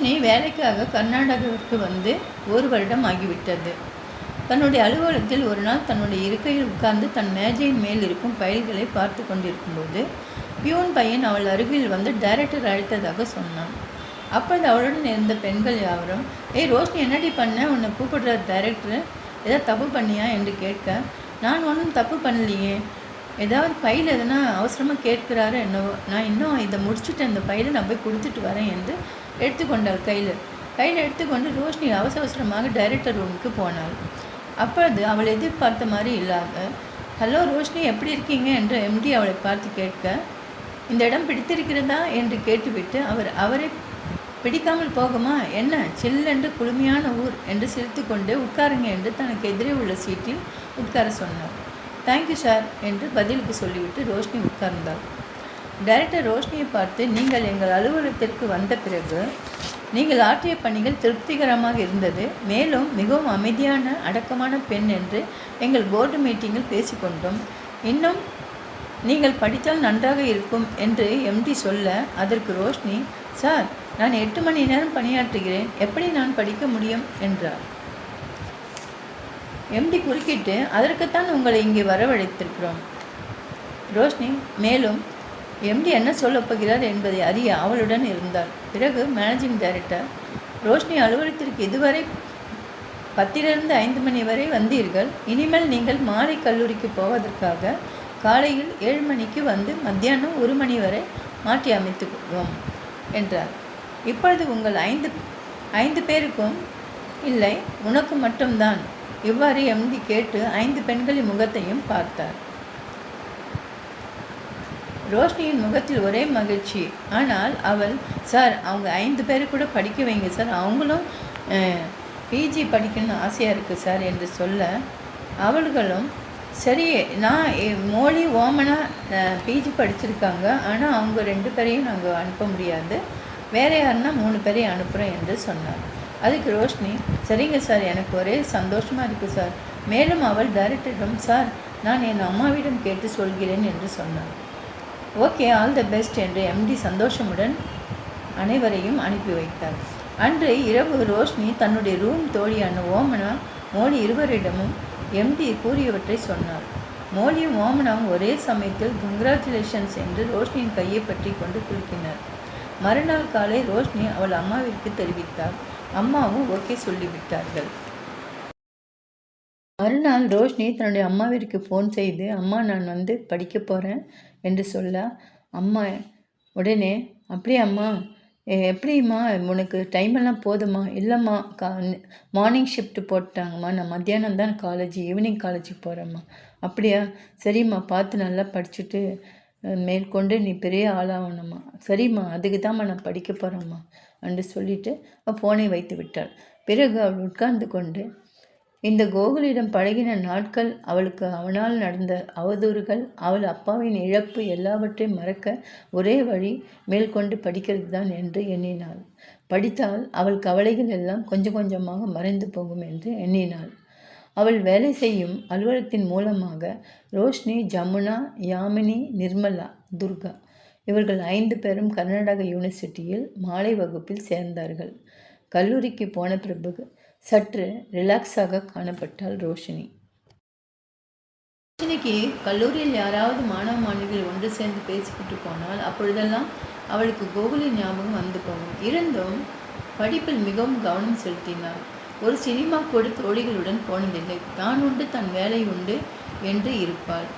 ரோஷினி வேலைக்காக கர்நாடகாவிற்கு வந்து ஒரு வருடம் ஆகிவிட்டது. தன்னுடைய அலுவலகத்தில் ஒரு நாள் தன்னுடைய இருக்கையில் உட்கார்ந்து தன் மேஜையின் மேல் இருக்கும் ஃபைல்களை பார்த்து கொண்டிருக்கும்போது பியூன் பையன் அவள் அருகில் வந்து டைரக்டர் அழைத்ததாக சொன்னான். அப்பொழுது அவளுடன் இருந்த பெண்கள் யாவரும் ஏய் ரோஷினி என்னடி பண்ண? உன்னை கூப்பிடுற டைரக்டர். ஏதாவது தப்பு பண்ணியா? என்று கேட்க நான் ஒன்றும் தப்பு பண்ணலையே. ஏதாவது ஃபைல் எதனா அவசரமாக கேட்குறாரு என்னவோ நான் இன்னும் இதை முடிச்சுட்டு அந்த ஃபைலை நான் போய் கொடுத்துட்டு வரேன் என்று எடுத்துக்கொண்டாள் கையில். கையில் எடுத்துக்கொண்டு ரோஷினி அவசர அவசரமாக டைரக்டர் ரூமுக்கு போனாள். அப்பொழுது அவள் எதிர்பார்த்த மாதிரி இல்லாத ஹலோ ரோஷினி எப்படி இருக்கீங்க? என்று எம்டி அவளை பார்த்து கேட்க இந்த இடம் பிடித்திருக்கிறதா? என்று கேட்டுவிட்டு அவர் அவரை பிடிக்காமல் போகுமா? என்ன சில்லென்று குளுமையான ஊர்? என்று சிரித்துக்கொண்டே உட்காருங்க என்று தனக்கு எதிரே உள்ள சீட்டில் உட்கார சொன்னார். தேங்க்யூ சார் என்று பதிலுக்கு சொல்லிவிட்டு ரோஷினி உட்கார்ந்தாள். டைரக்டர் ரோஷினியை பார்த்து நீங்கள் எங்கள் அலுவலகத்திற்கு வந்த பிறகு நீங்கள் ஆற்றிய பணிகள் திருப்திகரமாக இருந்தது. மேலும் மிகவும் அமைதியான அடக்கமான பெண் என்று எங்கள் போர்டு மீட்டிங்கில் பேசிக்கொண்டோம் இன்னும் நீங்கள் படித்தால் நன்றாக இருக்கும் என்று எம்டி சொல்ல அதற்கு ரோஷினி சார் நான் எட்டு மணி நேரம் பணியாற்றுகிறேன். எப்படி நான் படிக்க முடியும்? என்றார். எம்டி குறுக்கிட்டு அதற்குத்தான் உங்களை இங்கே வரவழைத்திருக்கிறோம். ரோஷினி மேலும் எம்டி என்ன சொல்லப் போகிறார் என்பதை அறிய அவளுடன் இருந்தார் பிறகு மேனேஜிங் டைரக்டர் ரோஷினி அலுவலகத்திற்கு இதுவரை பத்திலிருந்து ஐந்து மணி வரை வந்தீர்கள். இனிமேல் நீங்கள் மாலை கல்லூரிக்கு போவதற்காக காலையில் ஏழு மணிக்கு வந்து மத்தியானம் ஒரு மணி வரை மாற்றி அமைத்துக்கொள்வோம் என்றார். இப்பொழுது உங்கள் ஐந்து ஐந்து பேருக்கும் இல்லை உனக்கு மட்டும்தான். இவ்வாறு எம்டி கேட்டு ஐந்து பெண்களின் முகத்தையும் பார்த்தார். ரோஷினியின் முகத்தில் ஒரே மகிழ்ச்சி. ஆனால் அவள் சார் அவங்க ஐந்து பேர் கூட படிக்க வைங்க சார். அவங்களும் பிஜி படிக்கணும்னு ஆசையாக இருக்குது சார் என்று சொல்ல அவள்களும் சரி நான் மோலி ஓமனாக பிஜி படிச்சிருக்காங்க. ஆனால் அவங்க ரெண்டு பேரையும் நாங்கள் அனுப்ப முடியாது. வேறு யாருன்னா மூணு பேரையும் அனுப்புகிறோம் என்று சொன்னார். அதுக்கு ரோஷினி சரிங்க சார் எனக்கு ஒரே சந்தோஷமாக இருக்குது சார். மேலும் அவள் டைரக்டரிடம் சார் நான் என் அம்மாவிடம் கேட்டு சொல்கிறேன் என்று சொன்னார் ஓகே ஆல் த பெஸ்ட் என்று எம்டி சந்தோஷமுடன் அனைவரையும் அனுப்பி வைத்தார் அன்று இரவு ரோஷினி தன்னுடைய ரூம் தோழியான ஓமனா மோலி இருவரிடமும் எம்டி கூறியவற்றை சொன்னார் மோலியும் ஓமனாவும் ஒரே சமயத்தில் கங்க்ராச்சுலேஷன்ஸ் என்று ரோஷினியின் கையை பற்றி கொண்டு குலுக்கினர். மறுநாள் காலை ரோஷினி அவள் அம்மாவிற்கு தெரிவித்தார் அம்மாவும் ஓகே சொல்லிவிட்டார்கள். மறுநாள் ரோஷினி தன்னுடைய அம்மாவிற்கு ஃபோன் செய்து அம்மா நான் வந்து படிக்க போகிறேன் என்று சொல்ல. அம்மா உடனே அப்படியே அம்மா? எப்படிம்மா? உனக்கு டைம் எல்லாம் போதுமா? இல்லைம்மா கா மார்னிங் ஷிஃப்ட் போட்டாங்கம்மா. நான் மத்தியானம் தான் காலேஜ் ஈவினிங் காலேஜுக்கு போகிறேம்மா அப்படியா? சரிம்மா பார்த்து நல்லா படிச்சுட்டு மேற்கொண்டு நீ பெரிய ஆளாகணுமா சரிம்மா அதுக்கு தான்மா நான் படிக்க போகிறேம்மா என்று சொல்லிட்டு ஃபோனை வைத்து விட்டாள். பிறகு அவள் உட்கார்ந்து கொண்டு இந்த கோகுலிடம் பழகின நாட்கள் அவளுக்கு அவனால் நடந்த அவதூறுகள் அவள் அப்பாவின் இழப்பு எல்லாவற்றையும் மறக்க ஒரே வழி மேற்கொண்டு படிக்கிறது தான் என்று எண்ணினாள். படித்தால் அவள் கவலைகள் எல்லாம் கொஞ்சம் கொஞ்சமாக மறைந்து போகும் என்று எண்ணினாள். அவள் வேலை செய்யும் அலுவலகத்தின் மூலமாக ரோஷினி ஜமுனா யாமினி நிர்மலா துர்கா இவர்கள் ஐந்து பேரும் கர்நாடக யூனிவர்சிட்டியில் மாலை வகுப்பில் சேர்ந்தார்கள். கல்லூரிக்கு போன பிறகு சற்று ரிலாக்ஸாக காணப்பட்டாள் ரோஷினி. ரோஷினிக்கு கல்லூரியில் யாராவது மாணவ மாணவிகள் ஒன்று சேர்ந்து பேசிக்கிட்டு போனால் அப்பொழுதெல்லாம் அவளுக்கு கோகுலின் ஞாபகம் வந்து போகும். இருந்தும் படிப்பில் மிகவும் கவனம் செலுத்தினாள். ஒரு சினிமா கூட தோழிகளுடன் போனதில்லை. தான் உண்டு தன் வேலை உண்டு என்று இருப்பாள்.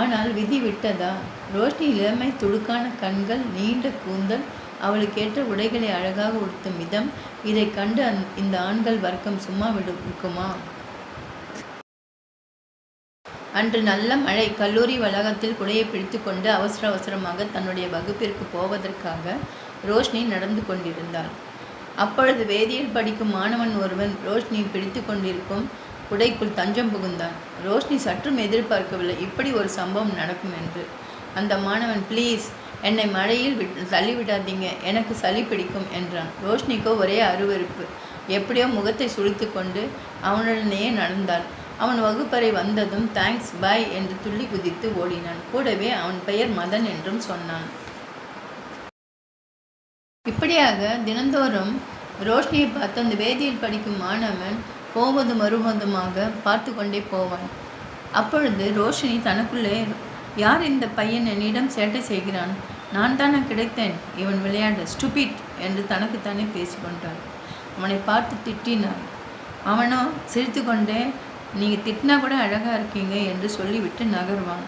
ஆனால் விதி விட்டதா? ரோஷினி இளமை துடுக்கான கண்கள் நீண்ட கூந்தல் அவளுக்கேற்ற உடைகளை அழகாக உடுத்தும் விதம். இதை கண்டு அந் இந்த ஆண்கள் வர்க்கம் சும்மா விடுக்குமா அன்று நல்ல மழை. கல்லூரி வளாகத்தில் குடையை பிடித்துக்கொண்டு அவசர அவசரமாக தன்னுடைய வகுப்பிற்கு போவதற்காக ரோஷினி நடந்து கொண்டிருந்தாள். அப்பொழுது வேதியியல் படிக்கும் மாணவன் ஒருவன் ரோஷினியை பிடித்து கொண்டிருக்கும் குடைக்குள் தஞ்சம் புகுந்தான். ரோஷினி சற்றும் எதிர்பார்க்கவில்லை இப்படி ஒரு சம்பவம் நடக்கும் என்று. அந்த மாணவன் ப்ளீஸ் என்னை மழையில் விட் தள்ளிவிடாதீங்க எனக்கு சளி பிடிக்கும் என்றான். ரோஷினிக்கோ ஒரே அருவருப்பு. எப்படியோ முகத்தை சுழித்து கொண்டு அவனுடனேயே நடந்தாள். அவன் வகுப்பறை வந்ததும் தேங்க்ஸ் பாய் என்று துள்ளி குதித்து ஓடினான். கூடவே அவன் பெயர் மதன் என்றும் சொன்னான். இப்படியாக தினந்தோறும் ரோஷினியை பார்த்து அந்த வேதியில் படிக்கும் மாணவன் போவதும் வருவதுமாக பார்த்து கொண்டே போவான். அப்பொழுது ரோஷினி தனக்குள்ளே யார் இந்த பையன் என்னிடம் சேட்டை செய்கிறான்? நான் தானே கிடைத்தேன். இவன் விளையாட ஸ்டுபிட் என்று தனக்குத்தானே பேசிக்கொண்டான் அவனை பார்த்து திட்டினான் அவனோ சிரித்துக்கொண்டே நீங்கள் திட்டினா கூட அழகாக இருக்கீங்க என்று சொல்லிவிட்டு நகர்வான்.